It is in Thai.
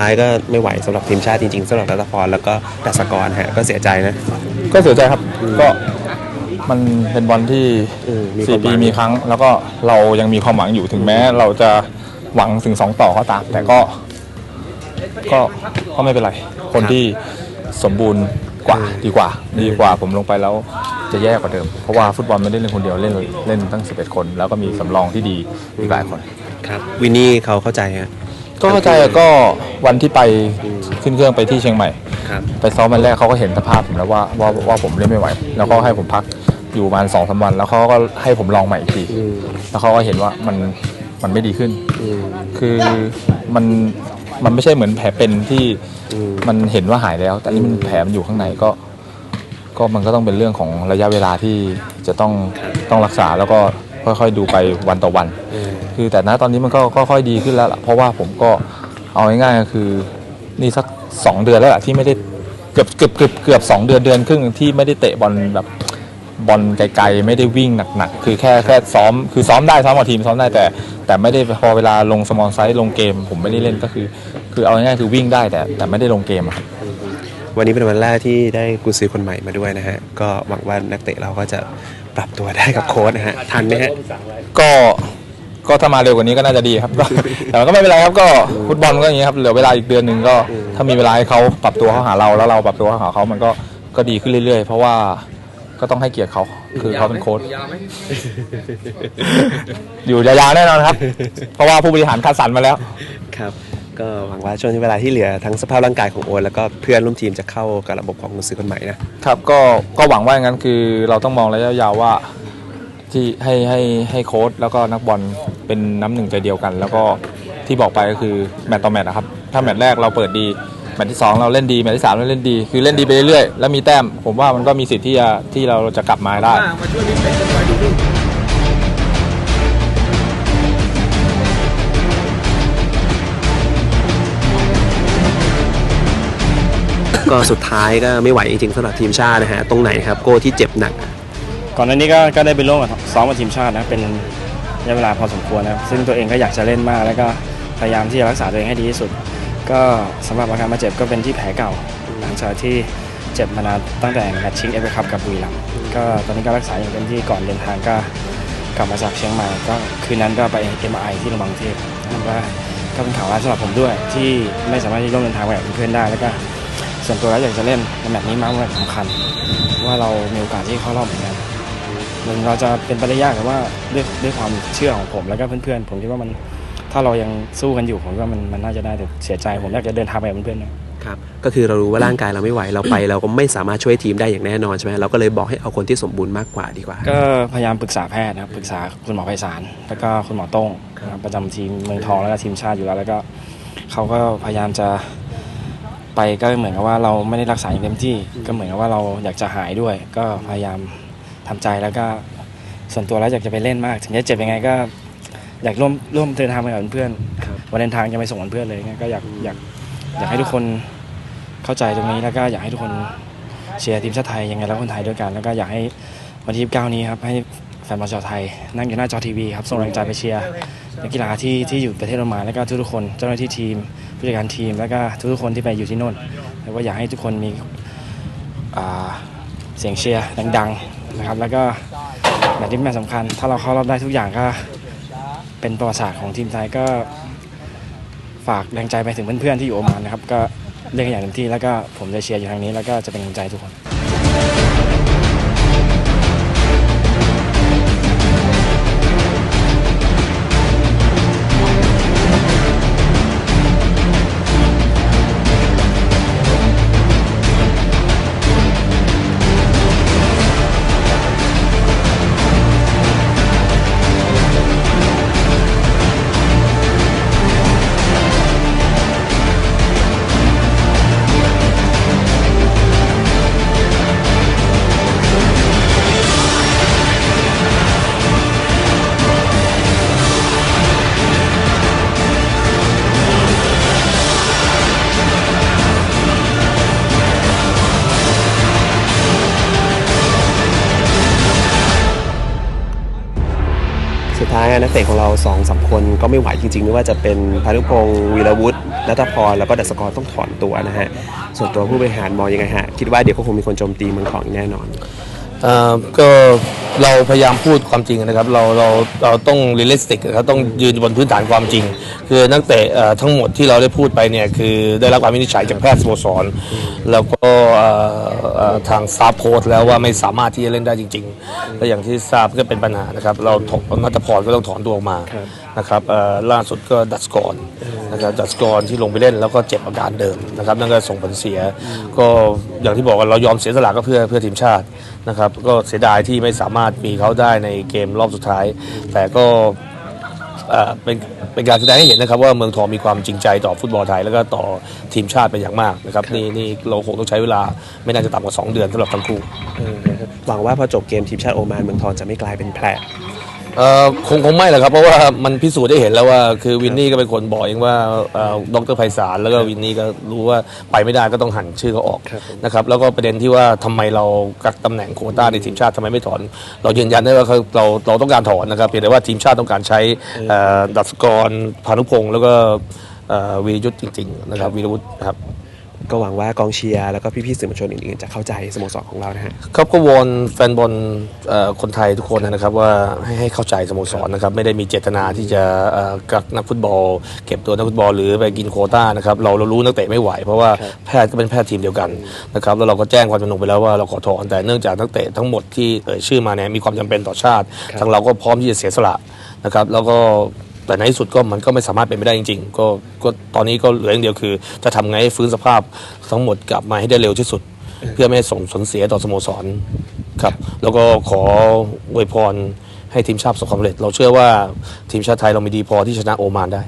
ท้ายก็ไม่ไหวสำหรับทีมชาติจริงๆสำหรับรัตพรแล้วก็ดัสกรฮะก็เสียใจนะ ก็เสียใจครับก็มันเป็นบอลที่เออมีสี่ความหวัปีงมีครั้ง แล้วก็เรายังมีความหวังอยู่ถึงแม้ เราจะหวังถึงสองต่อก็ตาม แต่ก็ ก็ก็ไม่เป็นไร คนที่สมบูรณ์กว่าดีกว่า ดีกว่าผมลงไปแล้วจะแย่กว่าเดิม เพราะว่าฟุตบอลไม่ได้เล่นคนเดียวเล่นเล่นตั้ง 11 คน แล้วก็มีสำรองที่ดีอีกหลายคน ครับ วินนี่เขาเข้าใจฮะ ก็เข้าใจก็วันที่ไปขึ้นเครื่องไปที่เชียงใหม่ ครับไปซ้อมวันแรกเขาก็เห็นสภาพผมแล้วว่าว่าว่าผมเล่นไม่ไหว แล้วก็ให้ผมพักอยู่ประมาณสองสามวัน แล้วเขาก็ให้ผมลองใหม่อีกทีอืมแล้วเขาก็เห็นว่ามันมันไม่ดีขึ้น อืมคือมันมันไม่ใช่เหมือนแผลเป็นที่อืมมันเห็นว่าหายแล้ว แต่นี่มันแผลมันอยู่ข้างในก็ ก็มันก็ต้องเป็นเรื่องของระยะเวลาที่จะต้องต้องรักษาแล้วก็ ค่อยๆดูไปวันต่อวันเออคือแต่ณตอนนี้มันก็ค่อยๆดีขึ้นแล้วล่ะเพราะว่าผมก็เอาง่ายๆก็คือนี่สักสองเดือนแล้วล่ะที่ไม่ได้เกือบเกือบเกือบเกือบสองเดือนเดือนครึ่งที่ไม่ได้เตะบอลแบบบอลไกลๆ ไม่ได้วิ่งหนักๆ คือแค่แค่ซ้อมคือซ้อมได้ซ้อมกับทีมซ้อมได้แต่ แต่ไม่ได้พอเวลาลงสมอลไซส์ลงเกม ผมไม่ได้เล่นก็คือ คือเอาง่ายๆคือวิ่งได้แต่แต่ไม่ได้ลงเกมอะครับ วันนี้เป็นวันแรกที่ได้กุญซือคนใหม่มาด้วยนะฮะ ก็หวังว่านักเตะเราก็จะปรับตัวได้กับโค้ชนะฮะ ทันไหมฮะ ก็ก็ถ้ามาเร็วกว่านี้ก็น่าจะดีครับ ก็แต่ก็ไม่เป็นไรครับก็ฟุตบอลก็อย่างนี้ครับเหลือเวลาอีกเดือนหนึ่งก็ ถ้ามีเวลาให้เขาปรับตัวเข้าหาเราแล้วเราปรับตัวเข้าหาเขามันก็ก็ดีขึ้นเรื่อย ๆ เพราะว่าก็ต้องให้เกียรติเขาคือเขาเป็นโค้ชอยู่ยาวๆแน่นอนครับ เพราะว่าผู้บริหารคัดสรรมาแล้วครับ ก็หวังว่าช่วงเวลาที่เหลือทั้งสภาพร่างกายของโอนแล้วก็เพื่อนร่วมทีมจะเข้ากับระบบของกุญซือคนใหม่นะครับก็ก็หวังว่าอย่างนั้นคือเราต้องมองระยะยาวว่าที่ให้ให้ให้โค้ชแล้วก็นักบอลเป็นน้ำหนึ่งใจเดียวกัน แล้วก็ที่บอกไปก็คือแมตต์ต่อแมตต์นะครับถ้าแมตต์แรกเราเปิดดีแมตต์ที่สองเราเล่นดีแมตต์ที่สามเราเล่นดี คือเล่นดีไปเรื่อยๆแล้วมีแต้ม ผมว่ามันก็มีสิทธิ์ที่จะที่เราจะกลับมาได้ ก็สุดท้ายก็ไม่ไหวจริงๆสำหรับทีมชาตินะฮะตรงไหนครับโก้ที่เจ็บหนัก ก่อนหน้านี้ก็ก็ได้ไปร่วมกับซ้อมกับทีมชาตินะเป็นระยะเวลาพอสมควรนะครับซึ่งตัวเองก็อยากจะเล่นมาก แล้วก็พยายามที่จะรักษาตัวเองให้ดีที่สุด ก็สำหรับอาการบาดเจ็บก็เป็นที่แผลเก่า หลังจากที่เจ็บมานานตั้งแต่แมตช์ชิงเอฟเอคัพกับบุรีรัมย์ก็ตอนนี้ก็รักษาอย่างเต็มที่ก่อนเดินทางก็กลับมาจากเชียงใหม่ก็คืนนั้นก็ไปเอ็มไอที่โรงพยาบาลกรุงเทพนะครับว่าก็เป็นข่าวร้ายสำหรับผมด้วย ที่ไม่สามารถที่ร่วมเดินทางไปกับเพื่อนได้แล้วก็ ส่วนตัวแล้วอยากจะเล่นในแมตช์นี้มากเลยสำคัญเพราะว่าเรามีโอกาสที่เข้ารอบเหมือนกันมันเราจะเป็นไปได้ยากแต่ว่าด้วยด้วยความเชื่อของผมแล้วก็เพื่อนๆผมคิดว่ามันถ้าเรายังสู้กันอยู่ผมว่ามันมันน่าจะได้แต่เสียใจผมอยากจะเดินทางไปกับเพื่อนๆนะครับก็คือเรารู้ว่าร่างกายเราไม่ไหวเราไป เราก็ไม่สามารถช่วยทีมได้อย่างแน่นอนใช่ไหมเราก็เลยบอกให้เอาคนที่สมบูรณ์มากกว่าดีกว่า ก็พยายามปรึกษาแพทย์นะครับปรึกษาคุณหมอไพศาลแล้วก็คุณหมอโต้งนะครับประจำทีมเมืองทองแล้วก็ทีมชาติอยู่แล้ว แล้วก็เขาก็พยายามจะ ไปก็เหมือนกับว่าเราไม่ได้รักษาอย่างเต็มที่ ก็เหมือนกับว่าเราอยากจะหายด้วย ก็พยายามทำใจแล้วก็ส่วนตัวแล้วอยากจะไปเล่นมาก ถึงจะเจ็บยังไงก็อยากร่วมร่วมเดินทางไปกับเพื่อนครับวันเดินทางจะไปส่งเพื่อนเลยไงก็อยากอยากอยากให้ทุกคนเข้าใจตรงนี้แล้วก็อยากให้ทุกคนเชียร์ทีมชาติไทยยังไงแล้วคนไทยด้วยกันแล้วก็อยากให้วันที่29นี้ครับให้แฟนบอลชาวไทย นั่งอยู่หน้าจอทีวีครับส่งแรงใจไปเชียร์นักกีฬาที่ที่อยู่ประเทศโรมันแล้วก็ทุกๆคนเจ้าหน้าที่ทีม ผู้จัดการทีม แล้วก็ทุกๆคนที่ไปอยู่ที่โน่นแล้วก็อยากให้ทุกคนมีเสียงเชียร์ดังๆนะครับ แล้วก็แมตช์ที่แมตช์สำคัญ ถ้าเราเข้ารอบได้ทุกอย่างก็เป็นประวัติศาสตร์ของทีมไทยก็ฝากแรงใจไปถึงเพื่อนๆที่อยู่โอมานนะครับ ก็เล่นกันอย่างเต็มที่แล้วก็ผมจะเชียร์อยู่ทางนี้ แล้วก็จะเป็นกำลังใจทุกคน สุดท้ายอะนักเตะของเราสองสามคนก็ไม่ไหวจริงๆไม่ว่าจะเป็นพานุพงศ์วีรวุฒินัทพรแล้วก็ดัสกรต้องถอนตัวนะฮะส่วนตัวผู้บริหารมองยังไงฮะคิดว่าเดี๋ยวก็คงมีคนโจมตีเมืองทองแน่นอน ก็เราพยายามพูดความจริงนะครับ เราเราเราต้องเรียลลิสติกครับต้องยืนบนพื้นฐานความจริง คือนักเตะเอ่อทั้งหมดที่เราได้พูดไปเนี่ยคือได้รับการวินิจฉัยจากแพทย์สโมสร แล้วก็ทางซาโพสแล้วว่าไม่สามารถที่จะเล่นได้จริงๆและอย่างที่ทราบก็เป็นปัญหานะครับ เราถอนนัทพรก็ต้องถอนตัวออกมานะครับล่าสุดก็ดัสกรนะครับดัสกรที่ลงไปเล่นแล้วก็เจ็บอาการเดิมนะครับนั่นก็ส่งผลเสีย ก็อย่างที่บอกว่าเรายอมเสียสละก็เพื่อเพื่อทีมชาติ นะครับก็เสียดายที่ไม่สามารถมีเขาได้ในเกมรอบสุดท้าย แต่ก็เป็นเป็นการแสดงให้เห็นนะครับว่าเมืองทองมีความจริงใจต่อฟุตบอลไทย แล้วก็ต่อทีมชาติเป็นอย่างมากนะครับนี่นี่เราคงต้องใช้เวลาไม่น่าจะต่ำกว่า 2 เดือนสำหรับทั้งคู่หวังว่าพอจบเกมทีมชาติโอมานเมืองทองจะไม่กลายเป็นแผล เอ่อคงคงไม่หรอกครับ เพราะว่ามันพิสูจน์ได้เห็นแล้วว่าคือวินนี่ก็เป็นคนบอกเองว่าเอ่อดรไพศาลแล้วก็วินนี่ก็รู้ว่าไปไม่ได้ก็ต้องหันชื่อเขาออกครับผม นะครับแล้วก็ประเด็นที่ว่าทำไมเรากักตำแหน่งโควต้าในทีมชาติทำไมไม่ถอน เรายืนยันได้ว่าเขาเราเราต้องการถอนนะครับเพียงแต่ว่าทีมชาติต้องการใช้เอ่อดัชกรพานุพงศ์แล้วก็เอ่อวีรยุทธ์จริงๆนะครับวีรวุฒิครับ ก็หวังว่ากองเชียร์แล้วก็พี่ๆสื่อมวลชนอื่นๆจะเข้าใจสโมสรของเรานะฮะครับก็วอนแฟนบอลเอ่อคนไทยทุกคนนะครับว่าให้ให้เข้าใจสโมสรนะครับไม่ได้มีเจตนาที่จะเอ่อกักนักฟุตบอล เก็บตัวนักฟุตบอลหรือไปกินโควต้านะครับเราเรารู้นักเตะไม่ไหว เพราะว่าแพทย์ก็เป็นแพทย์ทีมเดียวกันนะครับแล้วเราก็แจ้งความจำนงไปแล้วว่าเราขอถอนแต่เนื่องจากนักเตะทั้งหมดที่เอ่ยชื่อมาเนี่ยมีความจำเป็นต่อชาติครับทางเราก็พร้อมที่จะเสียสละนะครับแล้วก็ แต่ในที่สุดก็มันก็ไม่สามารถเป็นไปได้จริงๆก็ก็ตอนนี้ก็เหลืออย่างเดียวคือ จะทำไงให้ฟื้นสภาพทั้งหมดกลับมาให้ได้เร็วที่สุด เพื่อไม่ให้ส่งผลเสียต่อสโมสรครับ แล้วก็ขออวยพรให้ทีมชาติประสบความสำเร็จ เราเชื่อว่าทีมชาติไทยเรามีดีพอที่ชนะโอมานได้